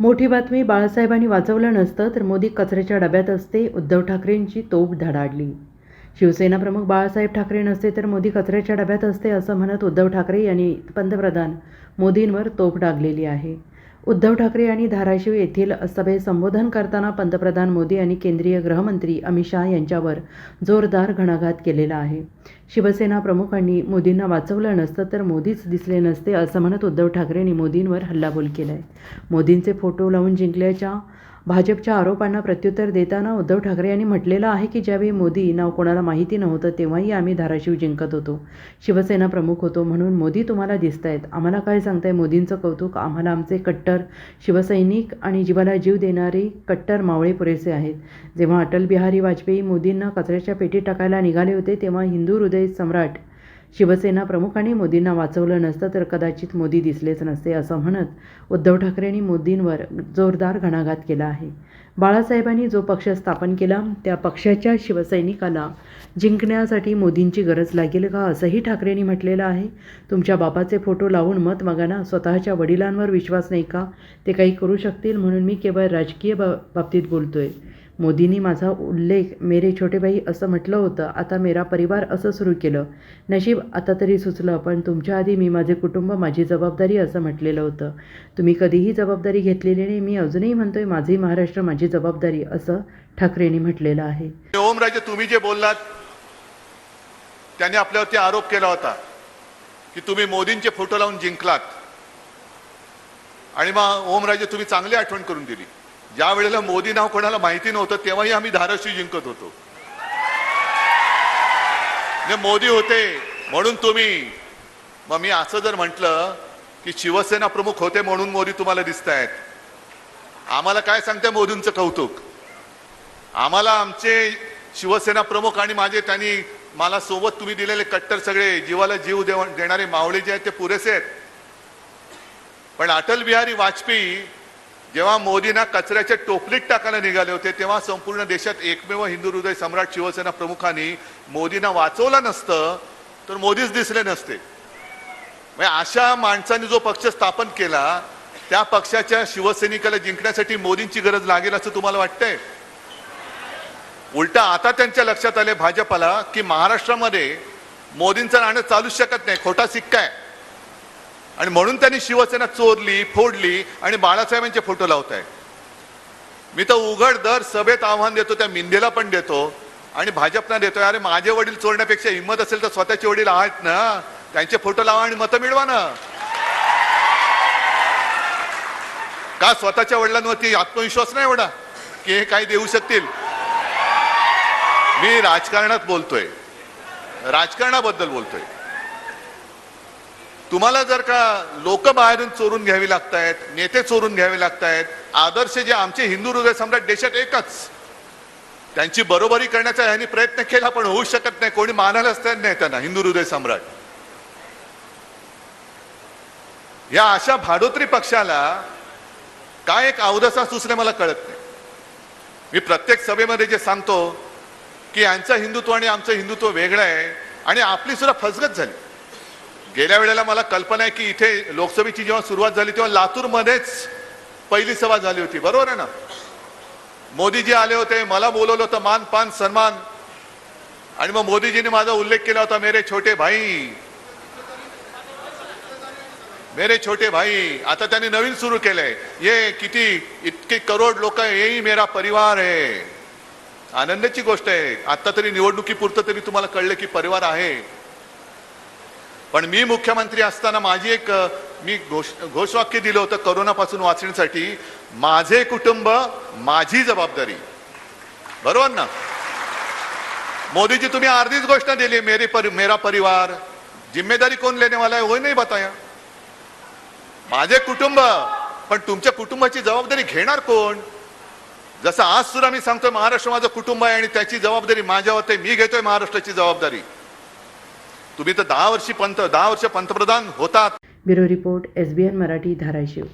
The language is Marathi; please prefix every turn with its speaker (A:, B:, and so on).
A: मोठी बातमी बाळासाहेबांनी वाचवलं नसतं तर मोदी कचऱ्याच्या डब्यात असते उद्धव ठाकरेंची तोफ धडाडली. शिवसेना प्रमुख बाळासाहेब ठाकरे नसते तर मोदी कचऱ्याच्या डब्यात असते असं म्हणत उद्धव ठाकरे यांनी पंतप्रधान मोदींवर तोफ डागलेली आहे. उद्धव ठाकरे यांनी धाराशिव येथील सभेत संबोधन करताना पंतप्रधान मोदी आणि केंद्रीय गृहमंत्री अमित शहा यांच्यावर जोरदार घणाघात केलेला आहे. शिवसेना प्रमुखांनी मोदींना वाचवलं नसतं तर मोदीच दिसले नसते असं म्हणत उद्धव ठाकरेंनी मोदींवर हल्लाबोल केला आहे मोदींचे फोटो लावून जिंकल्याच्या भाजपच्या आरोपांना प्रत्युत्तर देताना उद्धव ठाकरे यांनी म्हटलेलं आहे की ज्यावेळी मोदी नाव कोणाला माहिती नव्हतं तेव्हाही आम्ही धाराशिव जिंकत होतो. शिवसेना प्रमुख होतो म्हणून मोदी तुम्हाला दिसत आहेत आम्हाला काय सांगताय? मोदींचं कौतुक आम्हाला आमचे कट्टर शिवसैनिक आणि जीवाला जीव देणारे कट्टर मावळे पुरेसे आहेत. जेव्हा अटल बिहारी वाजपेयी मोदींना कचऱ्याच्या पेटीत टाकायला निघाले होते तेव्हा हिंदू हृदय सम्राट शिवसेना प्रमुखांनी मोदींना वाचवलं नसतं तर कदाचित मोदी दिसलेच नसते असं म्हणत उद्धव ठाकरेंनी मोदींवर जोरदार घणाघात केला आहे. बाळासाहेबांनी जो पक्ष स्थापन केला त्या पक्षाच्या शिवसैनिकाला जिंकण्यासाठी मोदींची गरज लागेल का असंही ठाकरेंनी म्हटलेलं आहे. तुमच्या बापाचे फोटो लावून मत मागा ना स्वतःच्या वडिलांवर विश्वास नाही का? ते काही करू शकतील म्हणून मी केवळ राजकीय बा बाबतीत बोलतोय. मोदींनी माझा उल्लेख मेरे छोटे भाई असं म्हटलं होतं. आता मेरा परिवार असं सुरू केलं. नशीब आता तरी सुचलं पण तुमच्या आधी मी माझे कुटुंब माझी जबाबदारी असं म्हटलेलं होतं. तुम्ही कधीही जबाबदारी घेतलेली नाही मी अजूनही म्हणतोय माझी महाराष्ट्र माझी जबाबदारी असं ठाकरेंनी म्हटलेलं आहे.
B: ओमराजे तुम्ही जे बोललात त्याने आपल्यावरती आरोप केला होता की तुम्ही मोदींचे फोटो लावून जिंकलात. आणि मग ओमराजे तुम्ही चांगली आठवण करून दिली. ज्या वेळेला मोदी नाव कोणाला माहिती नव्हतं तेव्हाही आम्ही धाराशिव जिंकत होतो. म्हणजे मोदी होते म्हणून तुम्ही मग मी असं जर म्हटलं की शिवसेना प्रमुख होते म्हणून मोदी तुम्हाला दिसत आहेत आम्हाला काय सांगते मोदींचं कौतुक? आम्हाला आमचे शिवसेना प्रमुख आणि माझे त्यांनी मला सोबत तुम्ही दिलेले कट्टर सगळे जीवाला जीव देव देणारे मावळे जे आहेत ते पुरेसे आहेत. पण अटल बिहारी वाजपेयी जेव्हा मोदींना कचऱ्याच्या टोपलीत टाकायला निघाले होते तेव्हा संपूर्ण देशात एकमेव हिंदू हृदय सम्राट शिवसेना प्रमुखांनी मोदींना वाचवलं नसतं तर मोदीच दिसले नसते. म्हणजे अशा माणसाने जो पक्ष स्थापन केला त्या पक्षाच्या शिवसैनिकाला जिंकण्यासाठी मोदींची गरज लागेल असं तुम्हाला वाटतंय? उलटा आता त्यांच्या लक्षात आले भाजपाला की महाराष्ट्रामध्ये मोदींचं राहणं चालूच शकत नाही खोटा सिक्का आहे. आणि म्हणून त्यांनी शिवसेना चोरली फोडली आणि बाळासाहेबांचे फोटो लावत आहे मी तर उघड दर सभेत आव्हान देतो त्या मिंदेला पण देतो आणि भाजपना देतोय अरे माझे वडील चोरण्यापेक्षा हिंमत असेल तर स्वतःचे वडील आहेत ना? त्यांचे फोटो लावा आणि मतं मिळवा ना. का स्वतःच्या वडिलांवरती आत्मविश्वास नाही एवढा? की हे काही देऊ शकतील? मी राजकारणात बोलतोय. राजकारणाबद्दल बोलतोय. तुम्हाला जर का लोक बाहेरून चोरून घ्यावी लागतायत नेते चोरून घ्यावे लागतायत आदर्श जे आमचे हिंदू हृदय सम्राट देशात एकच. त्यांची बरोबरी करण्याचा यांनी प्रयत्न केला पण होऊ शकत नाही. कोणी मानायलाच तयार नाही त्यांना हिंदू हृदय सम्राट. या अशा भाडोत्री पक्षाला काय एक अवदसा सुचणे मला कळत नाही. मी प्रत्येक सभेमध्ये जे सांगतो की यांचं हिंदुत्व आणि आमचं हिंदुत्व वेगळं आहे आणि आपली सुद्धा फसगत झाली. गेल्या वेळेला मला कल्पना आहे की इथे लोकसभेची जेव्हा सुरुवात झाली तेव्हा लातूरमध्येच पहिली सभा झाली होती. बरोबर आहे ना? मोदीजी आले होते मला बोलवलं होतं मान पान सन्मान. आणि मग मोदीजीने माझा उल्लेख केला होता मेरे छोटे भाई. मेरे छोटे भाई. आता त्यांनी नवीन सुरू केलंय. ये किती इतके करोड लोक येई मेरा परिवार आहे. आनंदाची गोष्ट आहे. आता तरी निवडणुकीपुरतं तरी तुम्हाला कळलं की परिवार आहे. पण मी मुख्यमंत्री असताना माझी एक मी घोष घोषवाक्य दिलं होतं करोनापासून वाचण्यासाठी माझे कुटुंब माझी जबाबदारी. बरोबर ना? मोदीजी तुम्ही अर्धीच घोषणा दिली मेरी परि, मेरा परिवार. जिम्मेदारी कोण लेने वाला है वो नाही बताया. माझे कुटुंब पण तुमच्या कुटुंबाची जबाबदारी घेणार कोण? जसं आज सुद्धा मी सांगतोय महाराष्ट्र माझं कुटुंब आहे आणि त्याची जबाबदारी माझ्यावर मी घेतोय महाराष्ट्राची जबाबदारी. तुम्ही तर दहा वर्षी पंत दहा वर्ष पंतप्रधान होतात.
A: Bureau report S B N Marathi Dharashiv.